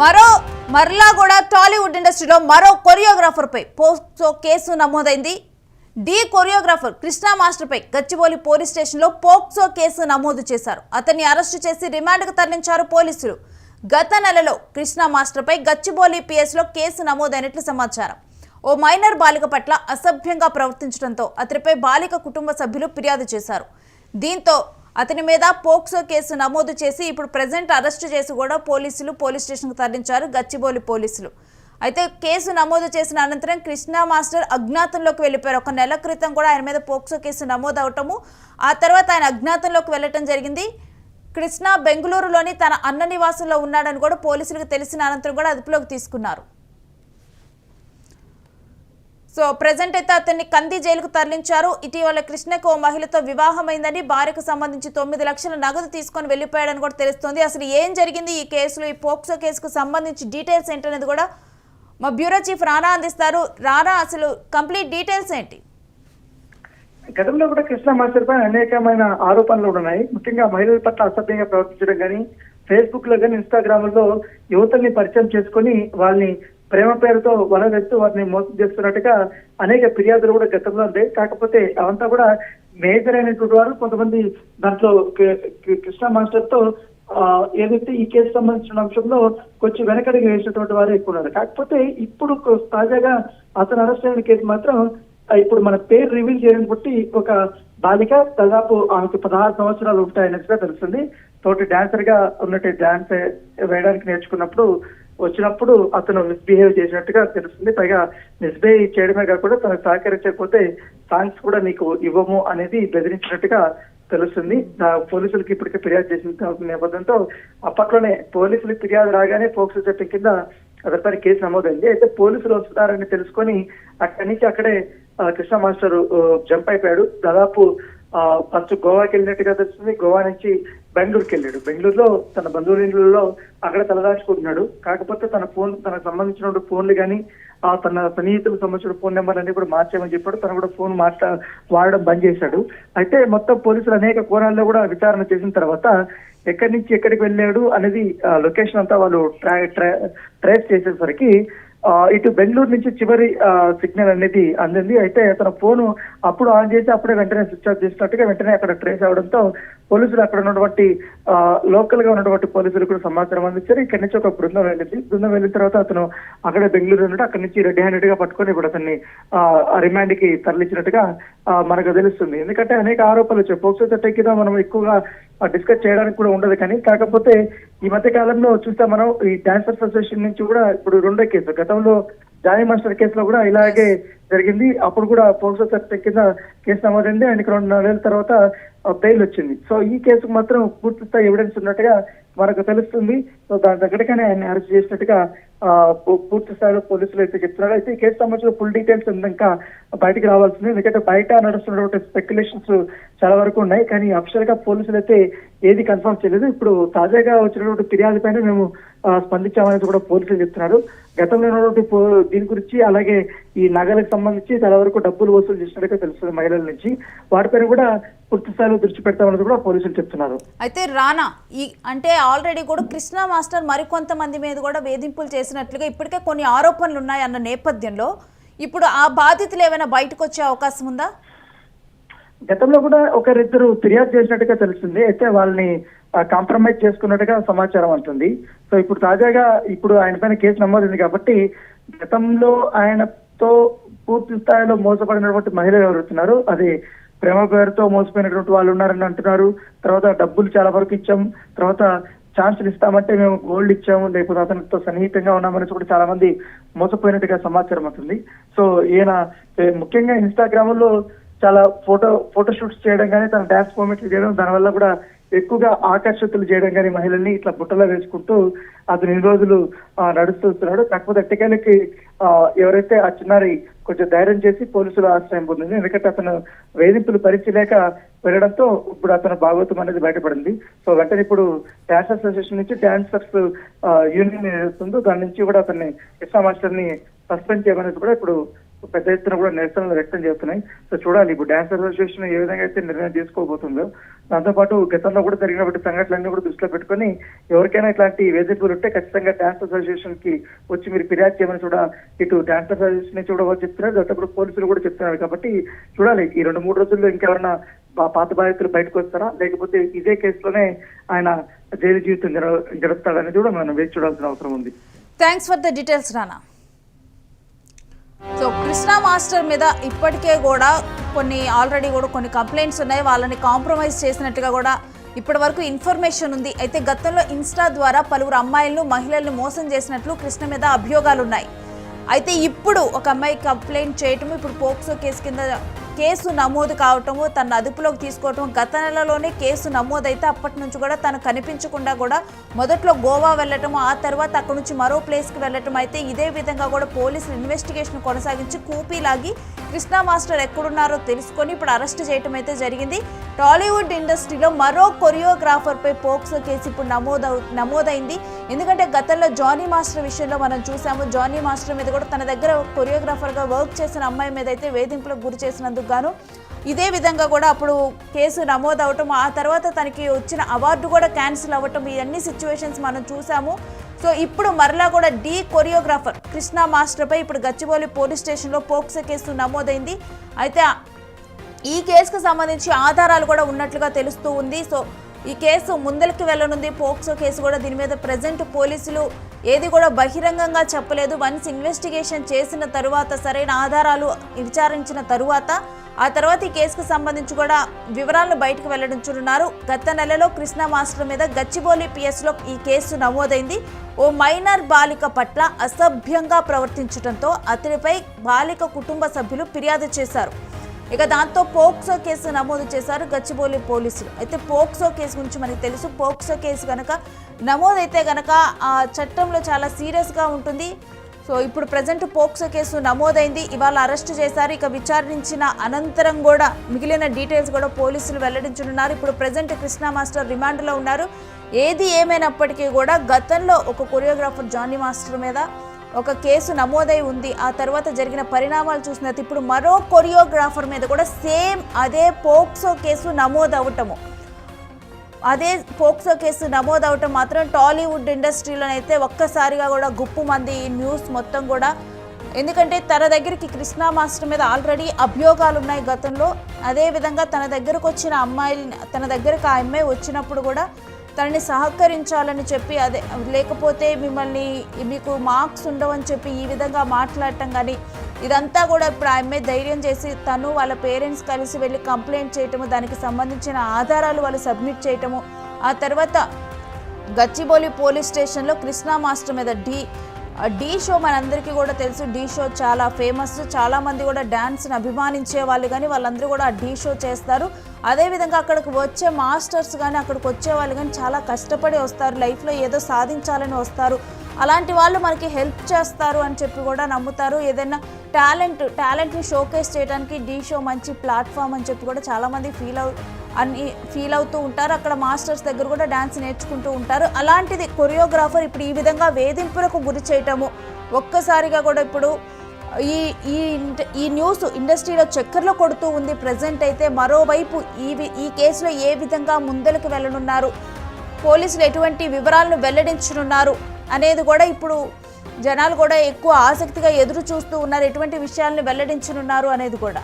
మరో మరలా కూడా టాలీవుడ్ ఇండస్ట్రీలో మరో కొరియోగ్రాఫర్ పై పోక్సో కేసు నమోదైంది. డి కొరియోగ్రాఫర్ కృష్ణా మాస్టర్ పై గచ్చిబౌలి పోలీస్ స్టేషన్లో పోక్సో కేసు నమోదు చేశారు. అతన్ని అరెస్టు చేసి రిమాండ్కు తరలించారు పోలీసులు. గత నెలలో కృష్ణా మాస్టర్ పై గచ్చిబౌలి పిఎస్లో కేసు నమోదైనట్లు సమాచారం. ఓ మైనర్ బాలిక పట్ల అసభ్యంగా ప్రవర్తించడంతో అతనిపై బాలిక కుటుంబ సభ్యులు ఫిర్యాదు చేశారు. దీంతో అతని మీద పోక్సో కేసు నమోదు చేసి ఇప్పుడు ప్రజెంట్ అరెస్టు చేసి కూడా పోలీసులు పోలీస్ స్టేషన్కు తరలించారు గచ్చిబౌలి పోలీసులు. అయితే కేసు నమోదు చేసిన అనంతరం కృష్ణ మాస్టర్ అజ్ఞాతంలోకి వెళ్ళిపోయారు. ఒక నెల క్రితం కూడా ఆయన మీద పోక్సో కేసు నమోదు అవటము ఆ తర్వాత ఆయన అజ్ఞాతంలోకి వెళ్ళటం జరిగింది. కృష్ణ బెంగళూరులోని తన అన్న నివాసంలో ఉన్నాడని కూడా పోలీసులకు తెలిసిన అనంతరం కూడా అదుపులోకి తీసుకున్నారు. సో ప్రజెంట్ అయితే అతన్ని కంది జైలుకు తరలించారు. ఇటీవల కృష్ణకు ఓ మహిళతో వివాహమైందని భార్యకు సంబంధించి తొమ్మిది లక్షల నగదు తీసుకొని వెళ్ళిపోయాడని కూడా తెలుస్తోంది. అసలు ఏం జరిగింది ఈ కేసులో? ఈ పోక్సో కేసుకు సంబంధించి డీటెయిల్స్ ఏంటనేది కూడా మా బ్యూరో చీఫ్ రానా అందిస్తారు. రానా అసలు కంప్లీట్ డీటెయిల్స్ ఏంటి? గతంలో కూడా కృష్ణ మాస్టర్పై అనేకమైన ఆరోపణలు ఉన్నాయి. ముఖ్యంగా మహిళల పట్ల అసభ్యంగా ప్రవర్తించడం కానీ ఫేస్బుక్లో కానీ ఇన్స్టాగ్రామ్లో యువతల్ని పరిచయం చేసుకొని వాళ్ళని ప్రేమ పేరుతో వల వేస్తూ వారిని మోసం చేస్తున్నట్టుగా అనేక ఫిర్యాదులు కూడా గతంలో ఉన్నాయి కాకపోతే అవంతా కూడా మేజర్ అయినటువంటి వారు కొంతమంది దాంట్లో కృష్ణ మాస్టర్తో ఆ, ఏదైతే ఈ కేసు సంబంధించిన అంశంలో కొంచెం వెనకడిగి వేసినటువంటి వారు ఎక్కువ ఉన్నారు. కాకపోతే ఇప్పుడు తాజాగా అతను అరెస్ట్ అయిన కేసు మాత్రం ఇప్పుడు మన పేరు రివీల్ చేయడం బట్టి ఒక బాలిక దాదాపు ఆమెకు పదహారు సంవత్సరాలు ఉంటాయన్నట్టుగా తెలుస్తుంది. తోటి డాన్సర్గా ఉన్నట్టు డాన్స్ వేయడానికి నేర్చుకున్నప్పుడు వచ్చినప్పుడు అతను మిస్బిహేవ్ చేసినట్టుగా తెలుస్తుంది. పైగా మిస్బిహేవ్ చేయడమే కాకుండా తనకు సహకరించకపోతే సాంగ్స్ కూడా నీకు ఇవ్వము అనేది బెదిరించినట్టుగా తెలుస్తుంది. పోలీసులకి ఇప్పటికే ఫిర్యాదు చేసిన నేపథ్యంతో అప్పట్లోనే పోలీసులకు ఫిర్యాదు రాగానే పోక్సో చట్టం కింద అతనిపైన కేసు నమోదైంది. అయితే పోలీసులు వస్తున్నారని తెలుసుకొని అక్కడి నుంచి అక్కడే కృష్ణ మాస్టర్ జంప్ అయిపోయాడు. దాదాపు ఫస్ట్ గోవాకి వెళ్ళినట్టుగా తెలుస్తుంది. గోవా నుంచి బెంగళూరుకి వెళ్ళాడు బెంగళూరులో తన బంధువులలో అక్కడ తలదాచుకుంటున్నాడు. కాకపోతే తన ఫోన్ తనకు సంబంధించిన ఫోన్లు కానీ ఆ తన సన్నిహితులకు సంబంధించిన ఫోన్ నెంబర్ అన్ని కూడా మార్చేయమని చెప్పాడు. తను కూడా ఫోన్ మాట్లా వాడడం బంద్ చేశాడు. అయితే మొత్తం పోలీసులు అనేక కోణాల్లో కూడా విచారణ చేసిన తర్వాత ఎక్కడి నుంచి ఎక్కడికి వెళ్ళాడు అనేది లొకేషన్ అంతా వాళ్ళు ట్రా ట్రేస్ చేసేసరికి ఇటు బెంగళూరు నుంచి చివరి సిగ్నల్ అనేది అందింది. అయితే తన ఫోన్ అప్పుడు ఆన్ చేసి అప్పుడే వెంటనే స్విచ్ ఆఫ్ చేసినట్టుగా వెంటనే అక్కడ ట్రేస్ అవడంతో పోలీసులు అక్కడ ఉన్నటువంటి లోకల్గా ఉన్నటువంటి పోలీసులు కూడా సమాచారం అందించారు. ఇక్కడ నుంచి ఒక బృందం వెళ్ళింది. బృందం వెళ్ళిన తర్వాత అతను అక్కడే బెంగళూరు ఉన్నాడు. అక్కడ నుంచి రెడ్ హ్యాండెడ్గా పట్టుకొని ఇప్పుడు అతన్ని రిమాండ్కి తరలించినట్టుగా మనకు తెలుస్తుంది. ఎందుకంటే అనేక ఆరోపణలు వచ్చాయి పోక్సో చట్టం కింద మనం ఎక్కువగా డిస్కస్ చేయడానికి కూడా ఉండదు కానీ కాకపోతే ఈ మధ్య కాలంలో చూస్తే మనం ఈ డాన్సర్స్ అసోసియేషన్ నుంచి కూడా ఇప్పుడు రెండో కేసు. గతంలో జానీ మాస్టర్ కేసులో కూడా ఇలాగే జరిగింది. అప్పుడు కూడా పోక్సో చట్టం కింద కేసు నమోదైంది. ఆయనకి రెండు నెలల తర్వాత బెయిల్ వచ్చింది. సో ఈ కేసుకు మాత్రం పూర్తి స్థాయి ఎవిడెన్స్ ఉన్నట్టుగా మనకు తెలుస్తుంది. సో దాని దగ్గరగానే ఆయన అరెస్ట్ చేసినట్టుగా పూర్తి స్థాయిలో పోలీసులు అయితే చెప్తున్నారు. అయితే ఈ కేసు సంబంధించిన ఫుల్ డీటెయిల్స్ ఇంకా బయటకు రావాల్సింది. ఎందుకంటే బయట నడుస్తున్నటువంటి స్పెక్యులేషన్స్ చాలా వరకు ఉన్నాయి. కానీ అఫిషియల్గా పోలీసులు అయితే ఏది కన్ఫర్మ్ చేయలేదు. ఇప్పుడు తాజాగా వచ్చినటువంటి ఫిర్యాదు పైన మేము స్పందించామని స్పందించామనేది కూడా పోలీసులు చెప్తున్నారు. గతంలో ఉన్నటువంటి పో- దీని గురించి అలాగే ఈ నగలకు సంబంధించి చాలా వరకు డబ్బులు వసూలు చేసినట్టుగా తెలుస్తుంది మహిళల నుంచి. వాటిపైన కూడా పూర్తి స్థాయిలో దృష్టి పెడతామని కూడా పోలీసులు చెప్తున్నారు. అయితే రానా ఈ అంటే ఆల్రెడీ కూడా కృష్ణ మాస్టర్ మరికొంతమంది మీద కూడా వేధింపులు చేసినట్లుగా ఇప్పటికే కొన్ని ఆరోపణలు ఉన్నాయి అన్న నేపథ్యంలో ఇప్పుడు ఆ బాధితులు ఏమైనా బయటకు వచ్చే అవకాశం ఉందా? గతంలో కూడా ఒకరిద్దరు ఫిర్యాదు చేసినట్టుగా తెలుస్తుంది. అయితే వాళ్ళని కాంప్రమైజ్ చేసుకున్నట్టుగా సమాచారం అంటుంది. సో ఇప్పుడు తాజాగా ఇప్పుడు ఆయన పైన కేసు నమోదైంది కాబట్టి గతంలో ఆయనతో పూర్తి స్థాయిలో మోసపడినటువంటి మహిళలు ఎవరుతున్నారు అది ప్రేమ పేరుతో మోసపోయినటువంటి వాళ్ళు ఉన్నారని అంటున్నారు. తర్వాత డబ్బులు చాలా వరకు ఇచ్చాం. తర్వాత ఛాన్సులు ఇస్తామంటే మేము గోల్డ్ ఇచ్చాము. లేకపోతే అతనితో సన్నిహితంగా ఉన్నామని కూడా చాలా మంది మోసపోయినట్టుగా సమాచారం అవుతుంది సో ఈయన ముఖ్యంగా ఇన్స్టాగ్రామ్లో చాలా ఫోటో ఫోటో షూట్స్ చేయడం కానీ తన డాన్స్ మూమెంట్లు చేయడం దానివల్ల కూడా ఎక్కువగా ఆకర్షితులు చేయడం కానీ మహిళల్ని ఇట్లా బుట్టలో వేసుకుంటూ అతను ఎన్ని రోజులు నడుస్తున్నాడు నడుస్తూ వస్తున్నాడు. కాకపోతే ఎట్టకేలకి ఎవరైతే ఆ చిన్నారి కొంచెం ధైర్యం చేసి పోలీసులు ఆశ్రయం పొందింది ఎందుకంటే అతను వేధింపులు భరించలేక వెళ్ళడంతో ఇప్పుడు అతను భాగవతం అనేది బయటపడింది. సో వెంటనే ఇప్పుడు డాన్స్ అసోసియేషన్ నుంచి డాన్సర్స్ యూనియన్ ఏదైతుందో దాని నుంచి కూడా అతన్ని కృష్ణ మాస్టర్ని సస్పెండ్ చేయమనేది కూడా ఇప్పుడు పెద్ద ఎత్తున కూడా నిరసనలు వ్యక్తం చేస్తున్నాయి. సో చూడాలి ఇప్పుడు డాన్స్ అసోసియేషన్ ఏ విధంగా అయితే నిర్ణయం తీసుకోబోతుందో దాంతోపాటు గతంలో కూడా జరిగినటువంటి సంఘటనలన్నీ కూడా దృష్టిలో పెట్టుకొని ఎవరికైనా ఇట్లాంటి వేధింపులు ఉంటే ఖచ్చితంగా డాన్స్ అసోసియేషన్కి వచ్చి మీరు ఫిర్యాదు చేయమని కూడా ఇటు డాన్స్ అసోసియేషన్ నుంచి కూడా చెప్తున్నారు. దాంతో పోలీసులు కూడా చెప్తున్నారు కాబట్టి చూడాలి ఈ రెండు మూడు రోజుల్లో ఇంకెవరైనా పాత బాధితులు బయటకు వస్తారా? లేకపోతే ఇదే కేసులోనే ఆయన జైలు జీవితం గడ- కూడా మనం వేచి చూడాల్సిన అవసరం ఉంది. Thanks for the details Rana so Krishna master మీద ఇప్పటికే కూడా కొన్ని ఆల్రెడీ కూడా కొన్ని కంప్లైంట్స్ ఉన్నాయి. వాళ్ళని కాంప్రమైజ్ చేసినట్టుగా కూడా ఇప్పటి వరకు ఇన్ఫర్మేషన్ ఉంది. అయితే గతంలో ఇన్స్టా ద్వారా పలువురు అమ్మాయిలను మహిళలను మోసం చేసినట్లు కృష్ణ మీద అభియోగాలు ఉన్నాయి అయితే ఇప్పుడు ఒక అమ్మాయి కంప్లైంట్ చేయటం ఇప్పుడు పోక్సో కేసు కింద కేసు నమోదు కావటము తన అదుపులోకి తీసుకోవటం గత నెలలోనే కేసు నమోదైతే అప్పటి నుంచి కూడా తను కనిపించకుండా కూడా మొదట్లో గోవా వెళ్ళటం ఆ తర్వాత అక్కడ నుంచి మరో ప్లేస్కి వెళ్ళటం అయితే ఇదే విధంగా కూడా పోలీసులు ఇన్వెస్టిగేషన్ కొనసాగించి కూపీలాగి కృష్ణా మాస్టర్ ఎక్కడున్నారో తెలుసుకొని ఇప్పుడు అరెస్ట్ చేయటం అయితే జరిగింది. టాలీవుడ్ ఇండస్ట్రీలో మరో కొరియోగ్రాఫర్పై పోక్సో కేసు ఇప్పుడు నమోదవు నమోదైంది. ఎందుకంటే గతంలో జానీ మాస్టర్ విషయంలో మనం చూసాము జానీ మాస్టర్ మీద కూడా తన దగ్గర కొరియోగ్రాఫర్గా వర్క్ చేసిన అమ్మాయి మీద అయితే వేధింపులకు గురి చేసినందుకు గాను. ఇదే విధంగా కూడా అప్పుడు కేసు నమోదు అవటం ఆ తర్వాత తనకి వచ్చిన అవార్డు కూడా క్యాన్సిల్ అవ్వటం ఇవన్నీ సిచ్యువేషన్స్ మనం చూసాము. సో ఇప్పుడు మరలా కూడా డీ కొరియోగ్రాఫర్ కృష్ణ మాస్టర్పై ఇప్పుడు గచ్చిబౌలి పోలీస్ స్టేషన్లో పోక్సో కేసు నమోదైంది. అయితే ఈ కేసుకు సంబంధించి ఆధారాలు కూడా ఉన్నట్లుగా తెలుస్తూ ఉంది. సో ఈ కేసు ముందరికి వెళ్ళనుంది. పోక్సో కేసు కూడా దీని మీద ప్రజెంట్ పోలీసులు ఏది కూడా బహిరంగంగా చెప్పలేదు. వన్స్ ఇన్వెస్టిగేషన్ చేసిన తరువాత సరైన ఆధారాలు విచారించిన తరువాత ఆ తర్వాత ఈ కేసుకు సంబంధించి కూడా వివరాలను బయటకు వెల్లడించనున్నారు గత నెలలో కృష్ణ మాస్టర్ మీద గచ్చిబౌలి పిఎస్లో ఈ కేసు నమోదైంది. ఓ మైనర్ బాలిక పట్ల అసభ్యంగా ప్రవర్తించడంతో అతడిపై బాలిక కుటుంబ సభ్యులు ఫిర్యాదు చేశారు. ఇక దాంతో పోక్సో కేసు నమోదు చేశారు గచ్చిబౌలి పోలీసులు. అయితే పోక్సో కేసు గురించి మనకి తెలుసు. పోక్సో కేసు కనుక నమోదైతే కనుక ఆ చట్టంలో చాలా సీరియస్గా ఉంటుంది. సో ఇప్పుడు ప్రజెంట్ పోక్సో కేసు నమోదైంది. ఇవాళ అరెస్ట్ చేశారు. ఇక విచారించిన అనంతరం కూడా మిగిలిన డీటెయిల్స్ కూడా పోలీసులు వెల్లడించనున్నారు. ఇప్పుడు ప్రజెంట్ కృష్ణ మాస్టర్ రిమాండ్లో ఉన్నారు. ఏది ఏమైనప్పటికీ కూడా గతంలో ఒక కొరియోగ్రాఫర్ జానీ మాస్టర్ మీద ఒక కేసు నమోదై ఉంది. ఆ తర్వాత జరిగిన పరిణామాలు చూసినట్టు ఇప్పుడు మరో కొరియోగ్రాఫర్ మీద కూడా సేమ్ అదే పోక్సో కేసు నమోదవటము అదే పోక్సో కేసు నమోదు మాత్రం టాలీవుడ్ ఇండస్ట్రీలోనైతే ఒక్కసారిగా కూడా గుప్పు మంది ఈ న్యూస్ మొత్తం కూడా. ఎందుకంటే తన దగ్గరికి కృష్ణా మాస్టర్ మీద ఆల్రెడీ అభియోగాలు ఉన్నాయి గతంలో అదేవిధంగా తన దగ్గరకు వచ్చిన అమ్మాయిని తన దగ్గరకు ఆ అమ్మాయి వచ్చినప్పుడు కూడా తనని సహకరించాలని చెప్పి అదే లేకపోతే మిమ్మల్ని మీకు మార్క్స్ ఉండవని చెప్పి ఈ విధంగా మాట్లాడటం కానీ ఇదంతా కూడా ఇప్పుడు ఆమె ధైర్యం చేసి తను వాళ్ళ పేరెంట్స్ కలిసి వెళ్ళి కంప్లైంట్ చేయటము దానికి సంబంధించిన ఆధారాలు వాళ్ళు సబ్మిట్ చేయటము ఆ తర్వాత గచ్చిబౌలి పోలీస్ స్టేషన్లో కృష్ణా మాస్టర్ మీద ఢీ ఢీ షో మనందరికీ కూడా తెలుసు. ఢీ షో చాలా ఫేమస్. చాలామంది కూడా డ్యాన్స్ని అభిమానించే వాళ్ళు కానీ వాళ్ళందరూ కూడా ఆ ఢీ షో చేస్తారు. అదేవిధంగా అక్కడికి వచ్చే మాస్టర్స్ కానీ అక్కడికి వచ్చే వాళ్ళు కానీ చాలా కష్టపడి వస్తారు. లైఫ్లో ఏదో సాధించాలని వస్తారు. అలాంటి వాళ్ళు మనకి హెల్ప్ చేస్తారు అని చెప్పి కూడా నమ్ముతారు. ఏదైనా టాలెంట్ టాలెంట్ని షోకేస్ చేయడానికి ఢీ షో మంచి ప్లాట్ఫామ్ అని చెప్పి కూడా చాలామంది ఫీల్ అవు అని ఫీల్ అవుతూ ఉంటారు. అక్కడ మాస్టర్స్ దగ్గర కూడా డ్యాన్స్ నేర్చుకుంటూ ఉంటారు. అలాంటిది కొరియోగ్రాఫర్ ఇప్పుడు ఈ విధంగా వేధింపులకు గురి చేయటము ఒక్కసారిగా కూడా ఇప్పుడు ఈ ఈ ఈ న్యూస్ ఇండస్ట్రీలో చక్కర్లో కొడుతూ ఉంది. ప్రజెంట్ అయితే మరోవైపు ఈ ఈ కేసులో ఏ విధంగా ముందలకు వెళ్ళనున్నారు? పోలీసులు ఎటువంటి వివరాలను వెల్లడించనున్నారు? అనేది కూడా ఇప్పుడు జనాలు కూడా ఎక్కువ ఆసక్తిగా ఎదురు చూస్తూ ఉన్నారు. ఎటువంటి విషయాలను వెల్లడించనున్నారు అనేది కూడా.